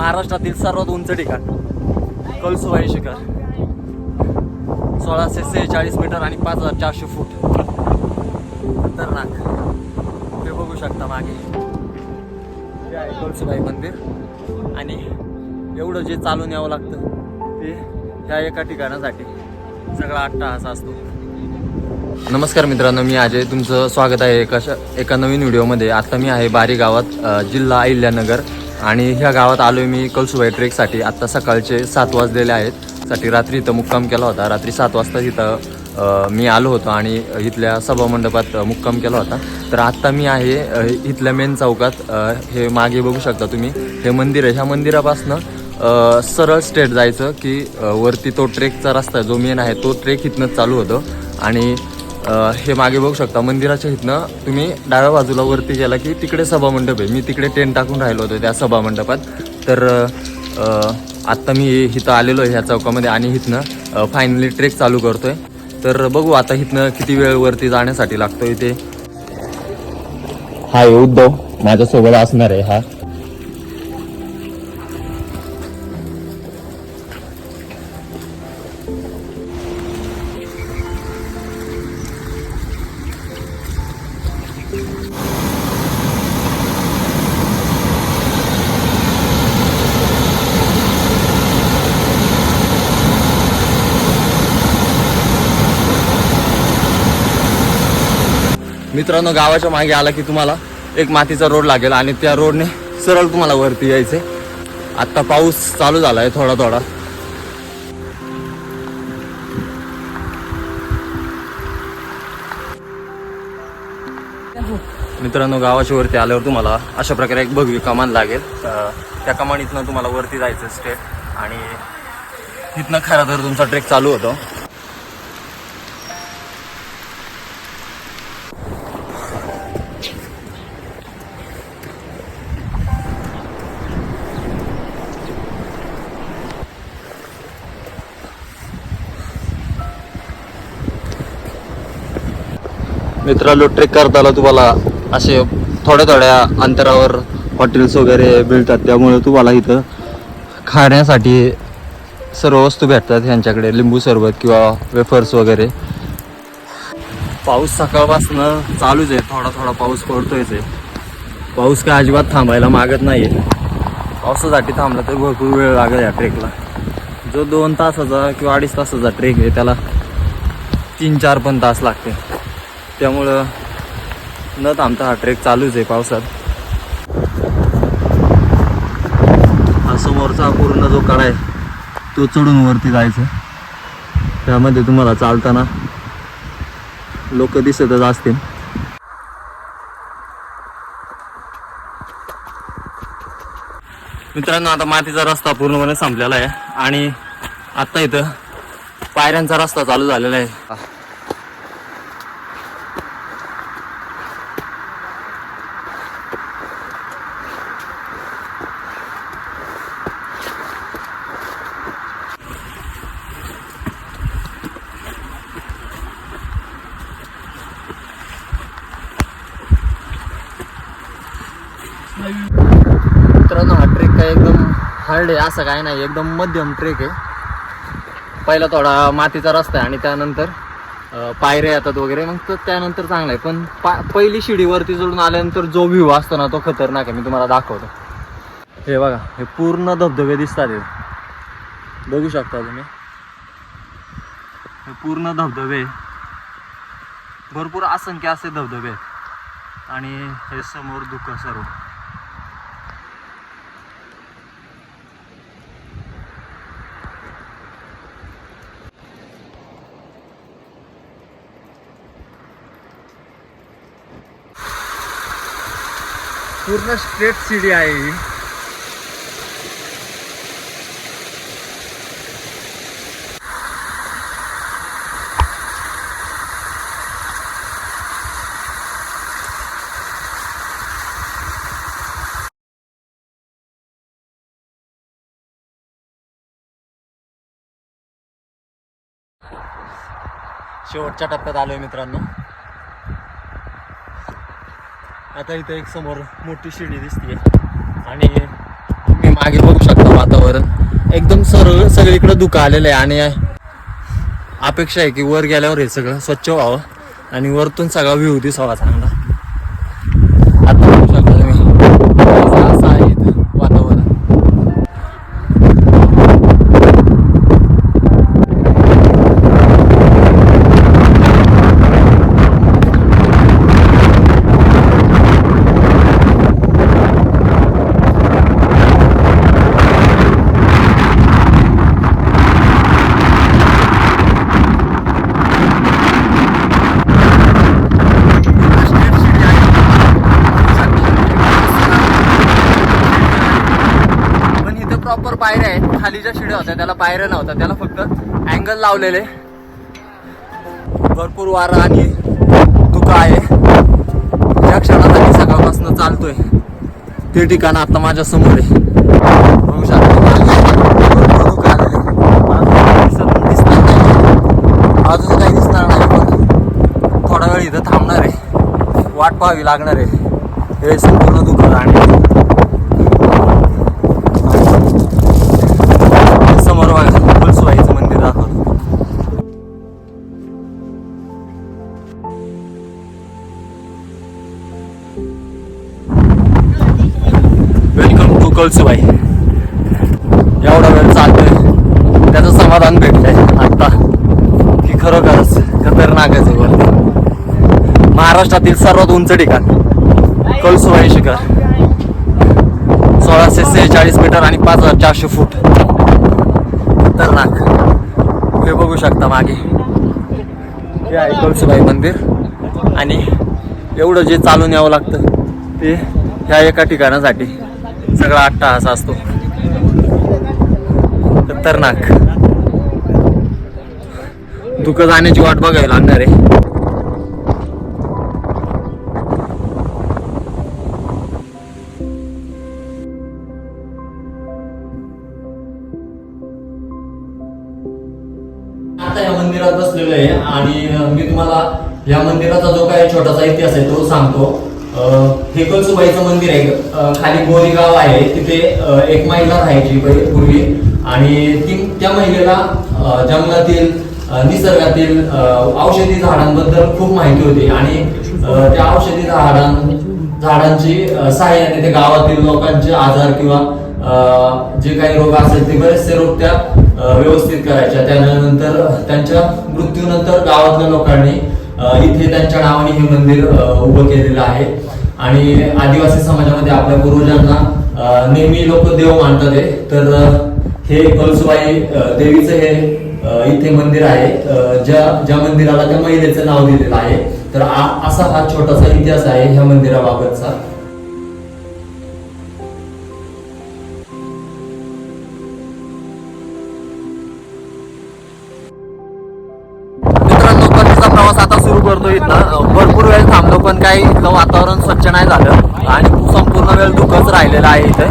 महाराष्ट्रातील सर्वात उंच ठिकाण कळसुबाई शिखर. सोळाशे सेहेचाळीस मीटर आणि पाच हजार चारशे फूट. खतरनाक. ते बघू शकता मागे. हे आहे कळसुबाई मंदिर. आणि एवढं जे चालून यावं लागतं ते ह्या एका ठिकाणासाठी सगळा अट्टाहास असतो. नमस्कार मित्रांनो मी अजय. तुमचं स्वागत आहे एका एका नवीन व्हिडिओमध्ये. आता मी आहे बारी गावात जिल्हा अहिल्यानगर. आणि ह्या गावात आलो मी कलसुबाई ट्रेकसाठी. आत्ता सकाळचे सात वाजलेले आहेत. साठी रात्री इथं मुक्काम केला होता. रात्री सात वाजता इथं मी आलो होतो आणि इथल्या सभामंडपात मुक्काम केला होता. तर आत्ता मी आहे इथल्या मेन चौकात. हे मागे बघू शकता तुम्ही. हे मंदिर आहे. ह्या मंदिरापासनं सरळ स्टेट जायचं की वरती तो ट्रेकचा रस्ता जो मेन आहे तो ट्रेक इथनंच चालू होतो. आणि हे मागे बघू शकता. मंदिराच्या इथनं तुम्ही डाव्या बाजूला वरती गेला की तिकडे सभामंडप आहे. मी तिकडे टेंट टाकून राहिलो होतो त्या सभामंडपात तर आत्ता मी इथं आलेलो आहे ह्या चौकामध्ये आणि इथनं फायनली ट्रेक चालू करतोय. तर बघू आता इथनं किती वेळ वरती जाण्यासाठी लागतो इथे हा उद्धव. माझ्यासोबत असणार आहे हा. मित्रांनो गावाच्या मागे आला की तुम्हाला एक मातीचा रोड लागेल आणि त्या रोडने सरळ तुम्हाला वरती यायचे आत्ता पाऊस चालू झाला आहे थोडा थोडा. मित्रांनो गावाच्या वरती आल्यावर तुम्हाला अशा प्रकारे एक भगवी कमान लागेल. त्या त्या कमानीतनं तुम्हाला वरती जायचं स्टेट आणि तिथनं खरं तर तुमचा ट्रेक चालू होतो. मित्रांनो ट्रेक करताना तुम्हाला असे थोड्या थोड्या अंतरावर हॉटेल्स वगैरे मिळतात. त्यामुळे तुम्हाला इथं खाण्यासाठी सर्व वस्तू भेटतात ह्यांच्याकडे. लिंबू सरबत किंवा वेफर्स वगैरे. पाऊस सकाळपासनं चालूच आहे. थोडा थोडा पाऊस पडतोयच आहे पाऊस काय अजिबात थांबायला मागत नाही पावसासाठी थांबला तर भरपूर वेळ लागेल या ट्रेकला जो दोन तासाचा किंवा अडीच तासाचा ट्रेक आहे त्याला तीन चार पण तास लागते त्यामुळं न थांबता हा ट्रेक चालूच आहे पावसात. हा समोरचा पूर्ण जो कडा आहे तो चढून वरती जायचं. त्यामध्ये तुम्हाला चालताना लोक दिसतच असतील. मित्रांनो आता मातीचा रस्ता पूर्णपणे संपलेला आहे आणि आता इथं पायऱ्यांचा रस्ता चालू झालेला आहे. मित्रांनो हा ट्रेक काय एकदम हार्ड आहे असं काय नाही एकदम मध्यम ट्रेक आहे. पहिला थोडा मातीचा रस्ता आहे आणि त्यानंतर पायऱ्या येतात वगैरे मग तर त्यानंतर चांगला आहे. पण पा पहिली शिडीवरती चढून आल्यानंतर जो व्ह्यू असतो ना तो खतरनाक आहे. मी तुम्हाला दाखवतो. हे बघा हे पूर्ण धबधबे दिसतात हे. बघू शकता तुम्ही. हे पूर्ण धबधबे भरपूर असंख्य असे धबधबे आहेत. आणि हे समोर दुःख सर्व. पूर्ण स्ट्रेट सीडी आहे ही. शेवटच्या टप्प्यात आलोय मित्रांनो. आता इथं एक समोर मोठी शिडी दिसते आणि तुम्ही मागे बघू शकता वातावरण. एकदम सरळ सगळीकडे धुकं आलेलं आहे आणि अपेक्षा आहे की वर गेल्यावर हे सगळं स्वच्छ व्हावं आणि वरतून सगळा व्ह्यू दिसावा चांगला आता बघू शकता तुम्ही असं आहे इथं वातावरण पण इथं प्रॉपर पायऱ्या आहेत. खाली ज्या शिड्या होत्या त्याला पायऱ्या नव्हत्या. त्याला फक्त अँगल लावलेले. भरपूर वारा आणि धुका आहे. या क्षणात आम्ही सकाळपासून चालतोय. ते ठिकाण आता माझ्यासमोर आहे. बघू शकता अजून दिसणार नाही. अजून काही दिसणार नाही पण थोडा वेळ इथं थांबणार आहे. वाट पाहावी लागणार आहे. हे संपूर्ण दुकान आणि कळसुबाई एवढा वेळ चालतोय. त्याचं समाधान भेटलंय आत्ता. की खरोखरच खतरनाकच आहे वरती महाराष्ट्रातील सर्वात उंच ठिकाण. कळसुबाई शिखर. सोळाशे सेहेचाळीस मीटर आणि पाच हजार चारशे फूट. खतरनाक. हे बघू शकता मागे. हे आहे कळसुबाई मंदिर. आणि एवढं जे चालून यावं लागतं ते ह्या एका ठिकाणासाठी. सगळा अट्टाहास असतो. खतरनाक. दुःख जाण्याची वाट बघावी लागणार आहे. आता या मंदिरात बसलेलो आहे आणि मी तुम्हाला या मंदिराचा जो काही छोटासा इतिहास आहे तो सांगतो. हेकलसुबाईचं मंदिर आहे. खाली गोरी गाव आहे. तिथे एक महिला राहायची पूर्वी. आणि ती त्या महिलेला जंगलातील निसर्गातील औषधी झाडांबद्दल खूप माहिती होती. आणि त्या औषधी झाडां झाडांची सहाय्याने त्या गावातील लोकांचे आजार किंवा जे काही रोग असेल ते बरेचसे रोग त्या व्यवस्थित करायच्या. त्यानंतर त्यांच्या मृत्यूनंतर गावातल्या लोकांनी इथे त्यांच्या नावाने हे मंदिर उभं केलेलं आहे. आणि आदिवासी समाजामध्ये आपल्या पूर्वजांना नेहमी लोक देव मानतात तर हे कलसुबाई देवीचं हे इथे मंदिर आहे. ज्या ज्या मंदिराला त्या महिलेचं नाव दिलेलं आहे. तर असा हा छोटासा इतिहास आहे ह्या मंदिराबाबतचा. सुरू करतो इथं भरपूर वेळ थांबलो पण काही इथलं वातावरण स्वच्छ नाही झालं. आणि संपूर्ण वेळ धुकंच राहिलेलं आहे इथे.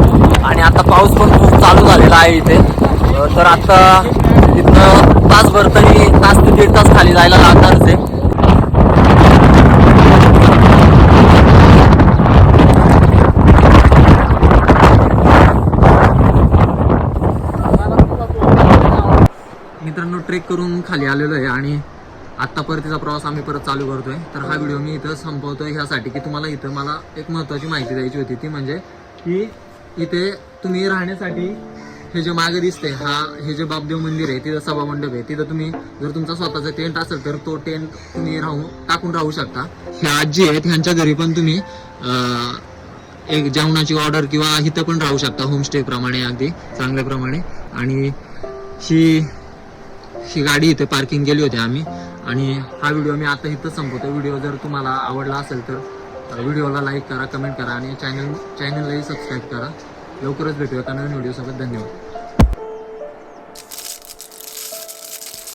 आणि आता पाऊस पण खूप चालू झालेला आहे इथे. तर आता इथनं तासभर तरी तास ते दीड तास खाली जायला लागणारच आहे. मित्रांनो ट्रेक करून खाली आलेलो आहे आणि आत्ता परतीचा प्रवास आम्ही परत चालू करतोय. तर हा व्हिडिओ मी इथं संपवतोय ह्यासाठी की तुम्हाला इथं मला एक महत्त्वाची माहिती द्यायची होती. ती म्हणजे की इथे तुम्ही राहण्यासाठी हे जे मागे दिसते हा हे जे बापदेव मंदिर आहे तिथं सभामंडप आहे. तिथं तुम्ही जर तुमचा स्वतःचा टेंट असेल तर तो टेंट तुम्ही राहू टाकून राहू शकता. ह्या आजी आहेत ह्यांच्या घरी पण तुम्ही एक जेवणाची ऑर्डर किंवा इथं पण राहू शकता होमस्टे प्रमाणे अगदी चांगल्याप्रमाणे. आणि ही ही गाडी इथे पार्किंग केली होती आम्ही. आणि हा व्हिडिओ मी आता इथं संपवतो व्हिडिओ जर तुम्हाला आवडला असेल तर व्हिडिओला लाईक करा कमेंट करा आणि चॅनल चॅनललाही सबस्क्राईब करा. लवकरच भेटूया एका नवीन व्हिडिओसोबत धन्यवाद.